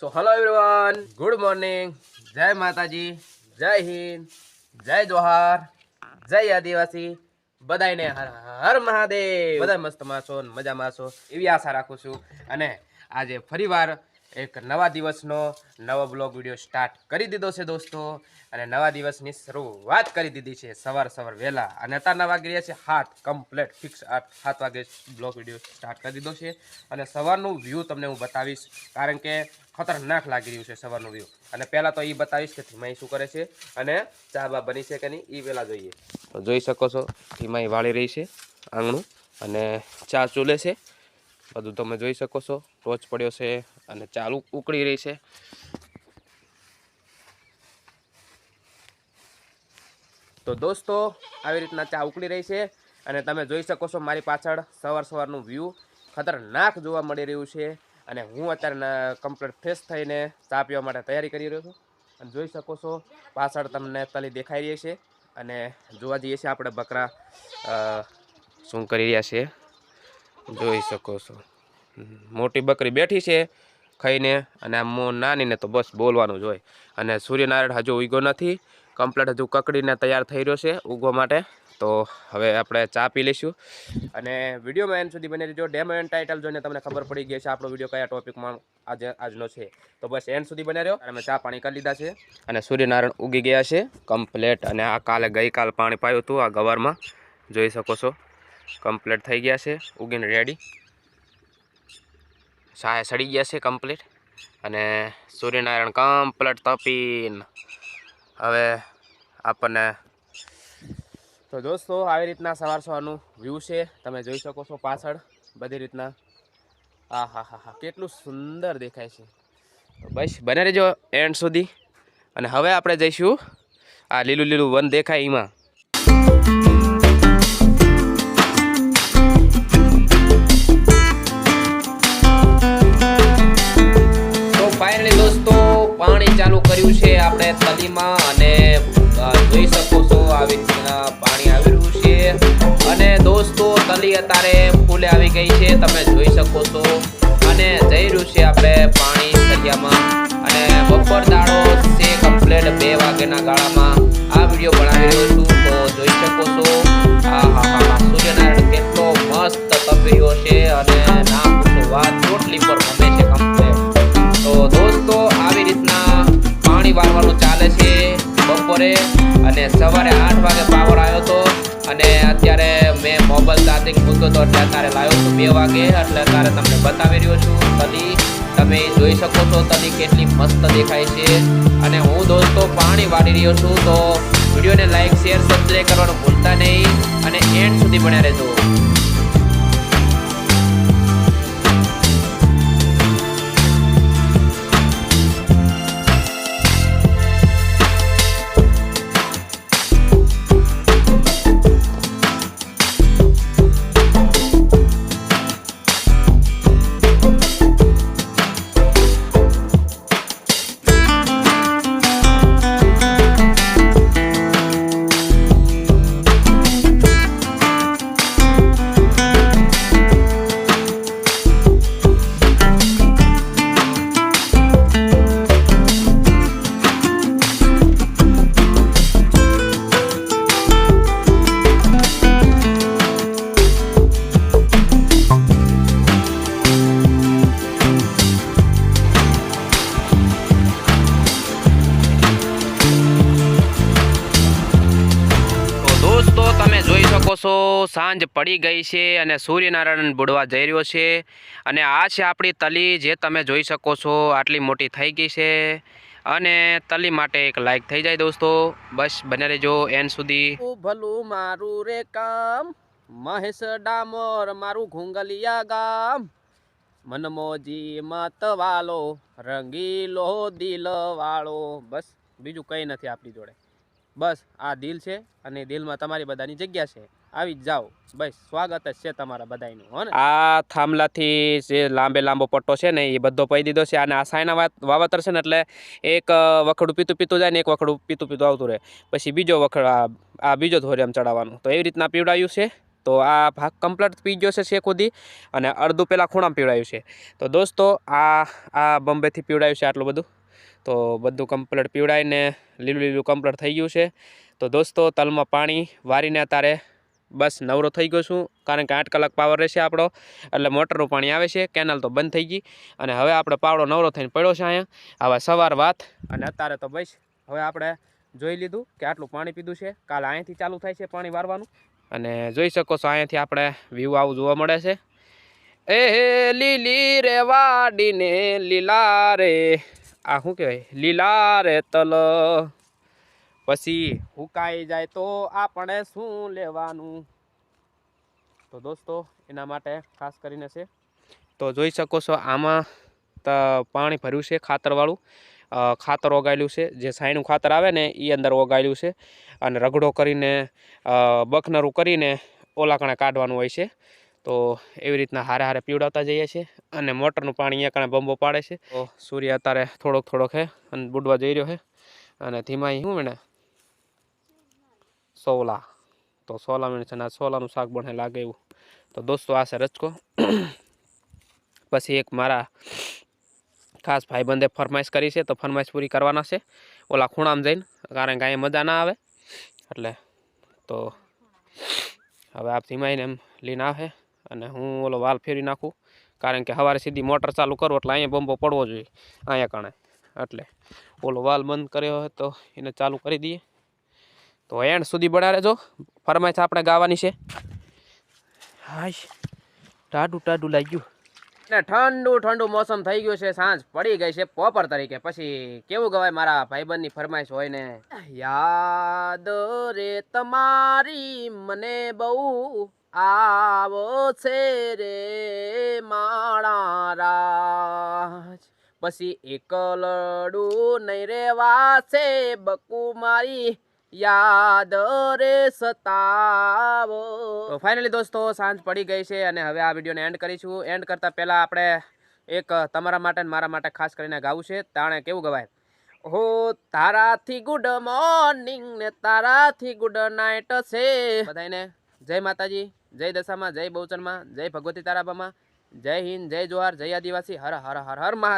So hello everyone good morning જય માતાજી જય હિન્દ જય જોહાર જય આદિવાસી બધાયને હર હર મહાદેવ. બધા મસ્ત માસો મજા છો? એવી આશા રાખું છું. અને આજે ફરીવાર એક નવા દિવસનો નવો બ્લોગ વીડિયો સ્ટાર્ટ કરી દીધો છે દોસ્તો. અને નવા દિવસની શરૂઆત કરી દીધી છે સવાર સવાર વહેલા. અને અત્યારના વાગી રહ્યા છે હાથ કમ્પ્લેટ ફિક્સ આઠ, સાત વાગે બ્લોગ વીડિયો સ્ટાર્ટ કરી દીધો છે. અને સવારનું વ્યૂ તમને હું બતાવીશ, કારણ કે ખતરનાક લાગી રહ્યું છે સવારનું વ્યૂ અને પહેલાં તો એ બતાવીશ કે ધીમાઈ શું કરે છે અને ચા બા બની છે કે નહીં એ પહેલાં જોઈએ. તો જોઈ શકો છો, ધીમાઈ વાળી રહી છે આંગણું અને ચા ચૂલે છે. બધું તમે જોઈ શકો છો. ટોચ પડ્યો છે અને ચાલુ ઉકળી રહી છે. તો દોસ્તો, આવી રીતના ચા ઉકળી રહી છે અને તમે જોઈ શકો છો મારી પાછળ સવાર સવારનું વ્યૂ ખતરનાક જોવા મળી રહ્યું છે અને હું અત્યારે કમ્પ્લીટ ફ્રેશ થઈને ચા પીવા માટે તૈયારી કરી રહ્યો છું. અને જોઈ શકો છો પાછળ તમને તલી દેખાઈ રહી છે અને જોવા જઈએ છીએ આપણે બકરા શું કરી રહ્યા છે. જોઈ શકો છો. મોટી બકરી બેઠી છે ખાઈને અને મો નાનીને તો બસ બોલવાનું જ હોય. અને સૂર્યનારાયણ હજુ ઉગ્યો નથી. કમ્પ્લેટ હજુ કકડીને તૈયાર થઈ રહ્યો છે ઉગવા માટે. તો હવે આપણે ચા પી લઈશું. અને વિડીયોમાં એન્ડ સુધી બની રહેજો. ડેમો એન્ડ ટાઇટલ જોઈને તમને ખબર પડી ગઈ છે આપણો વીડિયો કયા ટોપિકમાં આજે, આજનો છે. તો બસ એન્ડ સુધી બને રહ્યો. અને અમે ચા પાણી કરી લીધા છે. અને સૂર્યનારાયણ ઉગી ગયા છે કમ્પ્લેટ. અને આ કાલે ગઈકાલ પાણી પાયું હતું આ ગવારમાં. જોઈ શકો છો. કમ્પ્લીટ થઈ ગયા છે. ઉગીને રેડી સાહે સડી ગયા છે કમ્પ્લીટ. અને સૂર્યનારાયણ કમ્પ્લીટ તપીને. હવે આપણને તો દોસ્તો, આવી રીતના સવાર સવારનું વ્યૂ છે. તમે જોઈ શકો છો પાછળ બધી રીતના. આ હા હા હા, કેટલું સુંદર દેખાય છે. બસ, બને રહેજો એન્ડ સુધી. અને હવે આપણે જઈશું આ લીલું લીલું વન દેખાય એમાં. કર્યું છે આપણે તલીમાં અને જોઈ શકો છો આવી પાણી આવી રહ્યું છે. અને દોસ્તો, તલી અત્યારે ફૂલે આવી ગઈ છે, તમે જોઈ શકો છો. અને જઈ રહ્યું છે આપણે પાણી સરિયામાં અને બપોર દાડો છે કમ્પ્લેટ બે વાગ્યાના ગાળામાં. આ વીડિયો બનાવી રહ્યો છું, તો જોઈ શકો છો. હા હા હા, સૂર્યનારાયણ કેટલો મસ્ત તપી છે. અને ના પૂછો વાત ચોટલી પર બપોરે અને સવારે આઠ વાગે પાવર આવ્યો હતો અને અત્યારે મેં મોબાઈલ ચાર્જિંગ મૂક્યો હતો એટલે અત્યારે લાવ્યો છું બે વાગે એટલે અત્યારે તમને બતાવી રહ્યો છું તલી. તમે જોઈ શકો છો તલી કેટલી મસ્ત દેખાય છે. અને હું દોસ્તો પાણી વાળી રહ્યો છું તો વિડીયોને લાઇક શેર સબસ્ક્રાઈબ કરવાનું ભૂલતા નહીં. અને એન્ડ સુધી બન્યા રહેજો. સાંજ પડી ગઈ છે અને સૂર્યનારાયણ બુડવા જઈ રહ્યો છે. અને આ છે આપણી તલી જે તમે જોઈ શકો છો, આટલી મોટી થઈ ગઈ છે. અને તલી માટે એક લાઈક થઈ જાય દોસ્તો. બસ બને રહેજો એન સુધી. ભલું મારું રે કામ, મહેશ ડામોર મારું ઘુંગલિયા ગામ. મનમોજી મતવાલો રંગીલો દિલ વાળો. બસ બીજું કંઈ નથી આપણી જોડે. બસ આ દિલ છે અને દિલમાં તમારી બધાની જગ્યા છે. આવી જાઓ. બસ, સ્વાગત જ છે તમારા બધાનું હો આ થાંભલાથી જે લાંબે લાંબો પટ્ટો છે ને, એ બધો પઈ દીધો છે. અને આ સાયના વાવતર છે ને, એટલે એક વખડું પીતું પીતું જાય ને, એક વખડું પીતું પીતું આવતું રહે. પછી બીજો વખડ, આ બીજો ધોરે આમ ચડાવવાનું. તો એવી રીતના પીવડાયું છે. તો આ ભાગ કમ્પ્લીટ પી ગયો છે શેક અને અડધું પહેલાં ખૂણામાં પીવડાયું છે. તો દોસ્તો, આ આ બોમ્બેથી પીવડાયું છે આટલું બધું. તો બધું કમ્પ્લીટ પીવડાવીને લીલું લીલું કમ્પ્લીટ થઈ ગયું છે. તો દોસ્તો, તલમાં પાણી વારીને અત્યારે બસ નવરો થઈ ગયો છું, કારણ કે આઠ કલાક પાવર રહેશે આપણો. એટલે મોટરનું પાણી આવે છે કેનાલ તો બંધ થઈ ગઈ. અને હવે આપણે પાવડો નવરો થઈને પડ્યો છે અહીંયા. હવે સવાર વાત, અને અત્યારે તો બસ, હવે આપણે જોઈ લીધું કે આટલું પાણી પીધું છે. કાલે અહીંયાથી ચાલુ થાય છે પાણી વારવાનું. અને જોઈ શકો છો, અહીંયાથી આપણે વ્યૂ આવું જોવા મળે છે. એ લીલી રે વાડીને લીલા રે, આ શું કહેવાય? લીલા રે તલ. પછી હુકાઈ જાય તો આપણે શું લેવાનું? તો દોસ્તો, એના માટે ખાસ કરીને છે, તો જોઈ શકો છો આમાં તો પાણી ભર્યું છે ખાતરવાળું. ખાતર ઓગાયેલું છે. જે સાયણું ખાતર આવે ને એ અંદર ઓગાયેલું છે. અને રગડો કરીને બખનરું કરીને ઓલાકણે કાઢવાનું હોય છે. તો એવી રીતના હારે હારે પીવડાવતા જઈએ છીએ અને મોટરનું પાણી અહીંયા કણે બંબો પાડે છે. તો સૂર્ય અત્યારે થોડોક થોડોક હે અને બુડવા જઈ રહ્યો છે અને ધીમા શું મને સોલા. તો સોલા મિનિટ છે આ સોલાનું શાક બને લાગે એવું. તો દોસ્તો, આ છે રચકો પછી એક મારા ખાસ ભાઈબંધે ફરમાઈશ કરી છે, તો ફરમાઈશ પૂરી કરવાના છે. ઓલા ખૂણામાં જઈને, કારણ કે અહીંયા મજા ના આવે. એટલે તો હવે આપ ધીમાઈને એમ લઈને આવે અને હું ઓલો વાલ ફેરવી નાખું. કારણ કે સવારે સીધી મોટર ચાલુ કરું એટલે અહીંયા બંબો પડવો જોઈએ. અહીંયા કણે. એટલે ઓલો વાલ બંધ કર્યો હોય તો એને ચાલુ કરી દઈએ. તો એન્ડ સુધી બના રહેજો. ફરમાઈશ આપણે ગાવાની છે. હાય. ટાડું ટાડું લાગ્યું. ને ઠંડુ ઠંડુ મોસમ થઈ ગયું છે, સાંજ પડી ગઈ છે પોપર તરીકે. પછી કેવું ગવાય મારા ભાઈબંધની ફરમાઈશ હોય ને? યાદ રે તમારી મને બહુ આવો છે રે માણા રાજ. પછી એકલડું નહીં રેવા છે બકુ મારી. યાદ રે સતાવો. તો ફાઇનલી દોસ્તો, સાંજ પડી ગઈ છે અને હવે આ વિડીયોને એન્ડ કરીશું. એન્ડ કરતાં પહેલાં આપણે એક તમારા માટે મારા માટે ખાસ કરીને ગાવું છે. તાણે કેવું ગવાય? હો, તારાથી ગુડ મોર્નિંગ ને તારાથી ગુડ નાઇટ છે. બધાને જય માતાજી, જય દશામાં, જય બહુચનમાં, જય ભગવતી તારાબામાં. જય હિન્દ, જય જોહાર, જય આદિવાસી. હર હર હર હર મહાદેવ.